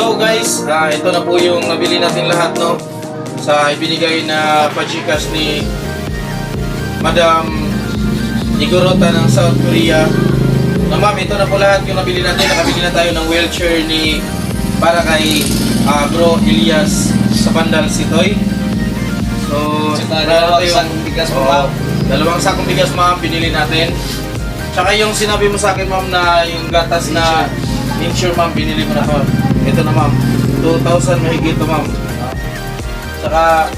So guys, ah, ito na po yung nabili natin lahat no sa ibinigay na pachikas ni Madam Igorota ng South Korea. Na ma'am, ito na po lahat yung nabili natin. Nakabili na tayo ng wheelchair ni para kay ah, Bro Elias sa Pandal Sitoy. So, dalawang sakong bigas po, ma'am. Dalawang sakong bigas ma'am, binili natin. Tsaka yung sinabi mo sa akin ma'am na yung gatas na insure ma'am, binili mo na to. Ito na ma'am, 2,000 mahigit to ma'am. Tsaka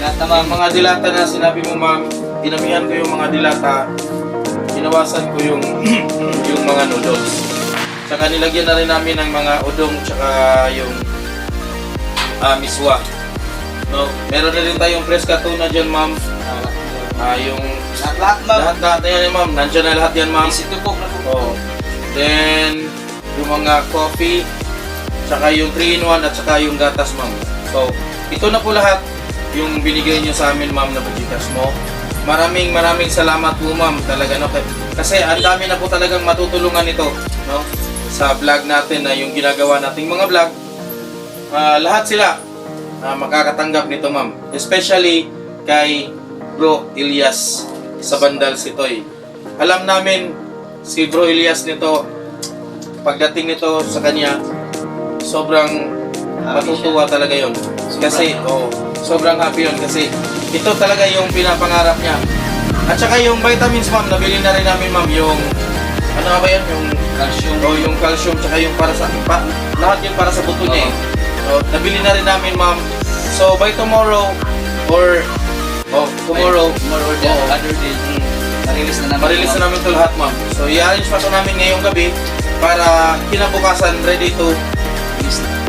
Lahat na mga, dilata na sinabi mo ma'am, dinamihan ko yung mga dilata, inawasan ko yung yung mga noodles. Tsaka nilagyan na rin namin ng mga udong tsaka yung ah, miswa. No, meron na rin tayong fresca tuna dyan ma'am. Ah, yung Lahat-lahat ma'am. lahat-lahat yan ma'am, nandiyan na lahat yan ma'am. Cook na po. Oh. Then, yung mga coffee, tsaka yung 3-in-1 at tsaka yung gatas, ma'am. So, ito na po lahat yung binigay niyo sa amin, ma'am, na bajikas mo. Maraming maraming salamat po, ma'am. Talaga, no? Kasi ang dami na po talagang matutulungan ito, no? Sa vlog natin na yung ginagawa nating mga vlog. Ah, lahat sila ah, makakatanggap nito, ma'am. Especially kay Bro Elias sa Bandal Sitoy. Alam namin si Bro Elias nito pagdating nito sa kanya sobrang matutuwa talaga yon kasi oh, sobrang happy yon kasi ito talaga yung pinapangarap niya at saka yung vitamins ma'am nabili na rin namin ma'am yung ano ba yan yung Calcium. oh, yung calcium tsaka yung para sa pa, lahat yun para sa buto niya eh. So, nabili na rin namin ma'am so by tomorrow or oh, tomorrow Tomorrow or the Oo. other day. mm, Marilis na namin. Marilis na namin ito lahat, ma'am. So, i-arrange pa ito namin ngayong gabi para kinabukasan ready to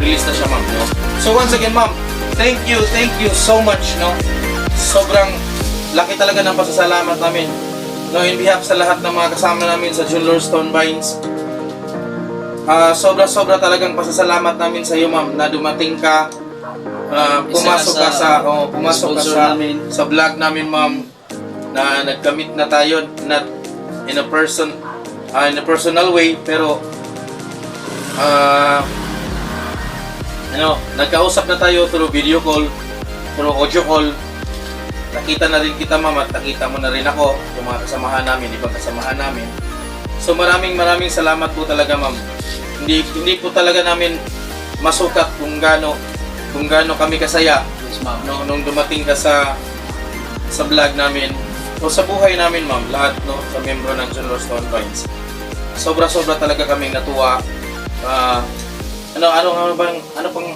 Release na. siya, ma'am. No? So, once again, ma'am, thank you, thank you so much, no? Sobrang laki talaga ng pasasalamat namin. No, in behalf sa lahat ng mga kasama namin sa Jeweler Stone Vines. Ah, sobra-sobra talagang pasasalamat namin sa iyo, ma'am, na dumating ka. Isa pumasok ka sa oh, pumasok ka sa, namin. sa vlog namin, ma'am, na nagkamit na tayo, not in a person, ah, in a personal way, pero ah, ano, nagkausap na tayo through video call, through audio call. Nakita na rin kita ma'am at nakita mo na rin ako, yung mga kasamahan namin, ibang kasamahan namin. So maraming maraming salamat po talaga ma'am. Hindi hindi po talaga namin masukat kung gaano kung gaano kami kasaya Yes ma'am. no, nung dumating ka sa sa vlog namin o sa buhay namin ma'am, lahat no, sa membro ng John Stone Vines. Sobra-sobra talaga kaming natuwa. Ah, ano ano ano bang ano pang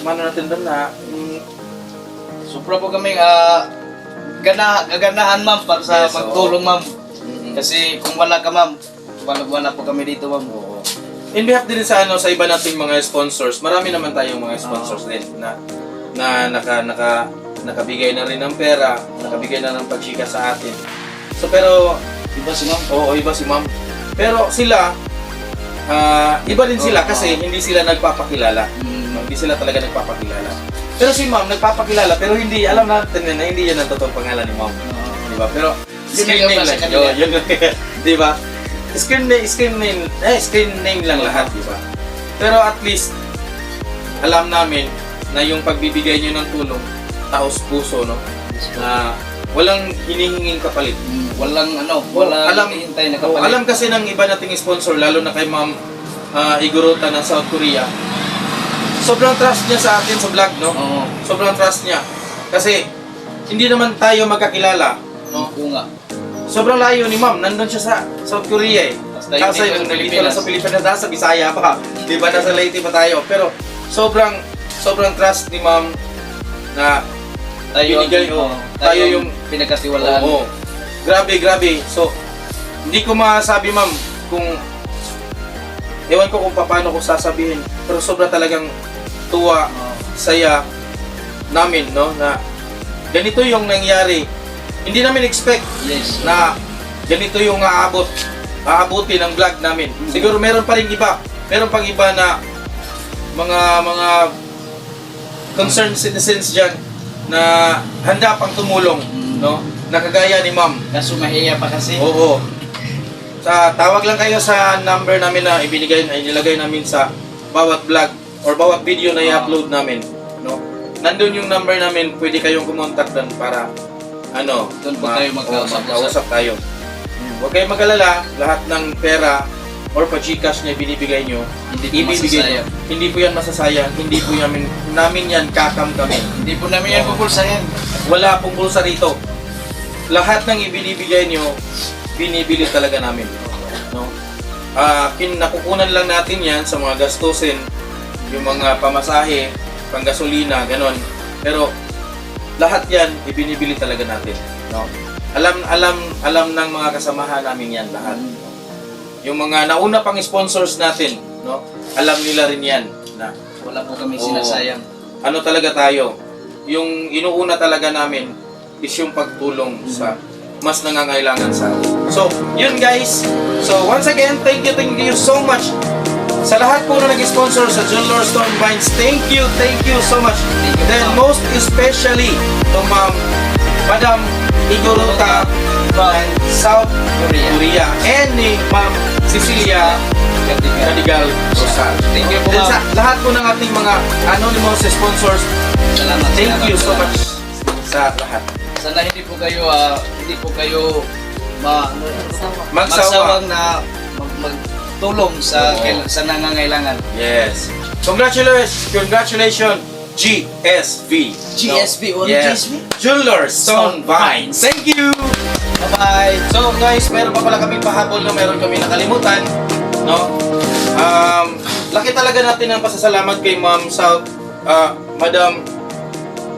mano natin doon na mm, Supra po kami ah gana gaganahan ma'am para sa Yes, oo. magtulong ma'am. Kasi kung wala ka ma'am, wala wala po kami dito ma'am. oo. In behalf din sa ano sa iba nating mga sponsors, marami naman tayong mga sponsors din na na naka naka nakabigay na rin ng pera, nakabigay na ng pagchika sa atin. So pero Diba si ma'am? Oo, iba si ma'am. Pero sila, ah, iba din sila kasi hindi sila nagpapakilala. Mm, Hindi sila talaga nagpapakilala. Pero si ma'am nagpapakilala pero hindi alam natin na hindi yan ang totoong pangalan ni ma'am. Di ba? Pero screen name lang. Yun, yun, di ba? Screen name, screen name, eh, screen name lang lahat, di ba? Pero at least, alam namin na yung pagbibigay nyo ng tulong, taos puso, no? Na walang hinihinging kapalit. Walang ano, Oh, walang alam- hihintay na Oo, kapalit. alam kasi ng iba nating sponsor, lalo na kay Ma'am ah, Igorota ng South Korea. Sobrang trust niya sa atin sa vlog, no? Oo. Sobrang trust niya. Kasi hindi naman tayo magkakilala, no? Oo nga. Sobrang layo ni Ma'am, nandun siya sa South Korea eh. Kasi dito sa nandito lang sa Pilipinas, nasa Bisaya pa. Di ba nasa Leyte pa tayo? Pero sobrang sobrang trust ni Ma'am na Tayo, Binigay, ang- oo. tayo, Tayo yung pinagkatiwalaan. Oo. Grabe, grabe. So, hindi ko masabi ma'am kung ewan ko kung paano ko sasabihin pero sobra talagang tuwa, saya namin no na ganito yung nangyari. Hindi namin expect Yes. na ganito yung aabot aabutin ng vlog namin. Siguro meron pa rin iba. Meron pang iba na mga mga concerned citizens diyan na handa pang tumulong, no? Nakagaya ni Ma'am. Kaso mahiya pa kasi. Oo. Sa tawag lang kayo sa number namin na ibinigay na inilagay namin sa bawat vlog or bawat video na i-upload namin, no? Nandun yung number namin, pwede kayong kumontak doon para ano, Doon po tayo magkausap tayo. Huwag kayong mag-alala, lahat ng pera or pa Gcash na binibigay nyo, Hindi po ibibigay masasayang. nyo. Hindi po yan masasayang, hindi po yamin, namin yan kakam kami. Hindi po namin yan pupulsahin. Wala pong bulsa rito. Lahat ng ibinibigay nyo, binibili talaga namin. No? Ah, kin nakukunan lang natin yan sa mga gastusin, yung mga pamasahe, panggasolina, ganon. Pero lahat yan ibinibili talaga natin. No? Alam alam alam ng mga kasamahan namin yan lahat. Yung mga nauna pang sponsors natin, no? Alam nila rin yan na Wala po kami sinasayang. ano talaga tayo, yung inuuna talaga namin is yung pagtulong sa mas nangangailangan sa atin. So, yun guys. So, once again, thank you, thank you so much sa lahat po na nag-sponsor sa John Lord Stone Vines. Thank you, thank you so much. Thank you, Then, most especially to Ma'am Madam Igoroka ng South Korea. Korea and ni Ma'am Cecilia Radigal Rosal. Thank you po, Then sa ma'am. lahat po ng ating mga anonymous sponsors, Salamat. thank salamat, you so much sa lahat. Sana hindi po kayo ah, hindi po kayo ma Magsawa. magsawang na mag, magtulong sa Oo. kail- sa nangangailangan. Yes. Congratulations, congratulations, GSV. GSV, or yes. GSV? Jeweler Stone Vines. Thank you. Bye-bye. So guys, meron pa pala kami pahabol na meron kami nakalimutan, no? Um, laki talaga natin ang pasasalamat kay Ma'am South, ah, Madam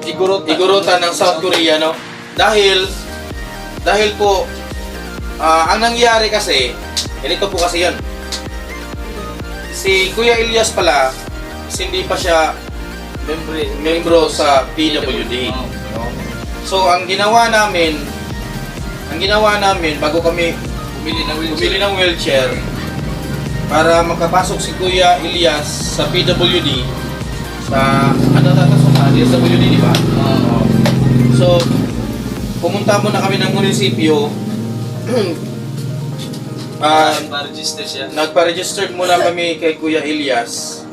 Igorota. Igorota ng South Korea, no? Dahil, dahil po, ah, ang nangyari kasi, ganito po kasi yan. Si Kuya Elias pala, hindi pa siya Membre. membro sa PWD. No? So, ang ginawa namin, ang ginawa namin, bago kami Bumili ng wheelchair. bumili ng wheelchair, para makapasok si Kuya Elias sa PWD, sa, ano tatas mo sa PWD, di ba? Oo. So, pumunta muna kami ng munisipyo. Ah, Pa-register siya. nagpa-register muna kami kay Kuya Elias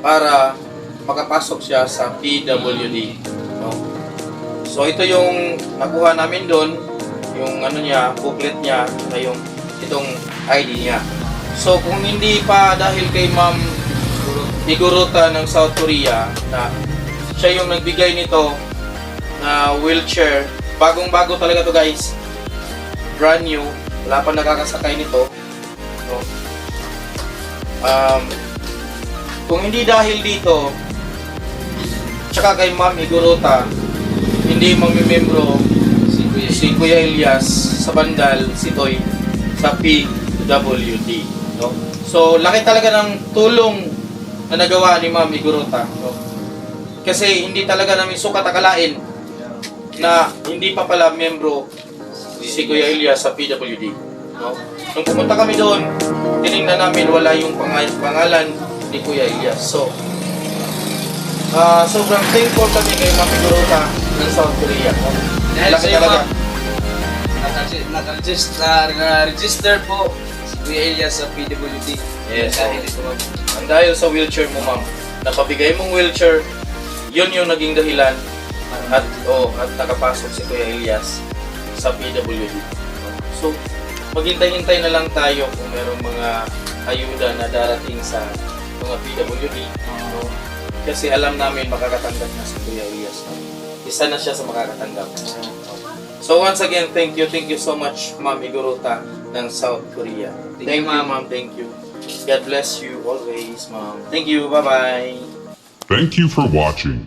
para makapasok siya sa PWD. No? So, ito yung nakuha namin doon, yung ano niya, booklet niya, na yung itong ID niya. So, kung hindi pa dahil kay Ma'am Igorota ng South Korea na siya yung nagbigay nito na wheelchair. Bagong-bago talaga to guys. Brand new. Wala pa nakakasakay nito. No? Um, kung hindi dahil dito, tsaka kay Ma'am Igorota, hindi mamimembro Si Kuya. Elias sa Bandal, si Toy sa PWD. No? So, laki talaga ng tulong na nagawa ni Ma'am Igorota. No? Kasi hindi talaga namin sukat akalain na hindi pa pala membro si Kuya Elias sa PWD. No? Nung pumunta kami doon, tinignan namin wala yung pang- pangalan ni Kuya Elias. So, ah sobrang thankful kami kay Ma'am Igorota ng South Korea. No? Dahil Laki talaga. Ma'am, naka- naka-register, naka-register po si Kuya Elias sa PWD. Yes. Dahil ito. Ang dahil sa wheelchair mo, ma'am, napabigay mong wheelchair, yun yung naging dahilan at oh, at nakapasok si Kuya Elias sa PWD. So, maghintay-hintay na lang tayo kung merong mga ayuda na darating sa mga PWD. No? Kasi alam namin makakatanggap na si Kuya Elias. Isa na siya sa makakatanggap. So once again, thank you, thank you so much, Ma'am Igorota ng South Korea. Thank Thank, you, you, ma'am. ma'am. Thank you. God bless you always, Ma'am. Thank you. Bye-bye. Thank you for watching.